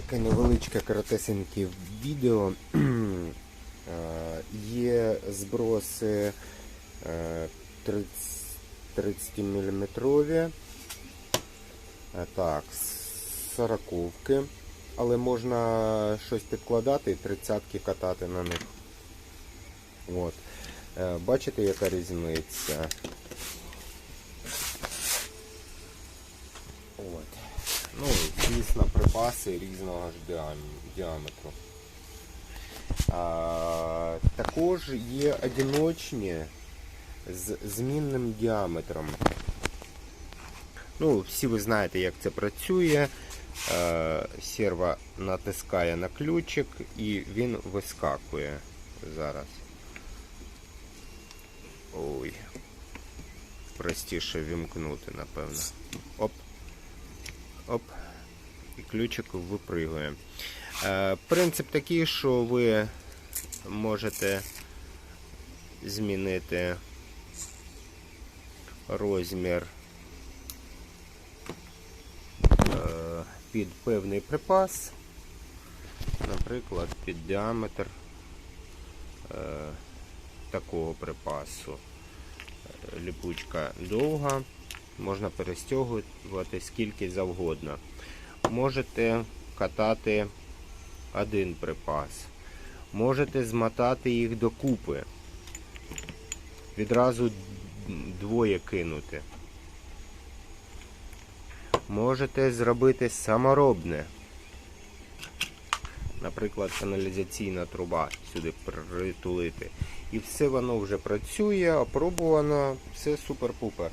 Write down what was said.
таке невеличке коротесеньке відео. Е, Є зброси е, 30, 30 мм. Так, сороковки. Але можна щось підкладати і тридцятки катати на них. От. Е, Бачите, яка різниця? От. Ну, звісно, припаси різного ж діаметру. А, також є одиночні з змінним діаметром. Ну, всі ви знаєте, як це працює. Е, серва натискає на ключик і він вискакує зараз. Ой. Простіше вімкнути, напевно. Оп. І ключик випригує. Е, принцип такий, що ви можете змінити розмір е, під певний припас, наприклад, під діаметр е, такого припасу. Ліпучка довга, можна перестягувати скільки завгодно. Можете катати один припас. Можете змотати їх докупи. Відразу двоє кинути. Можете зробити саморобне. Наприклад, каналізаційна труба сюди притулити. І все воно вже працює, опробувано, все супер-пупер.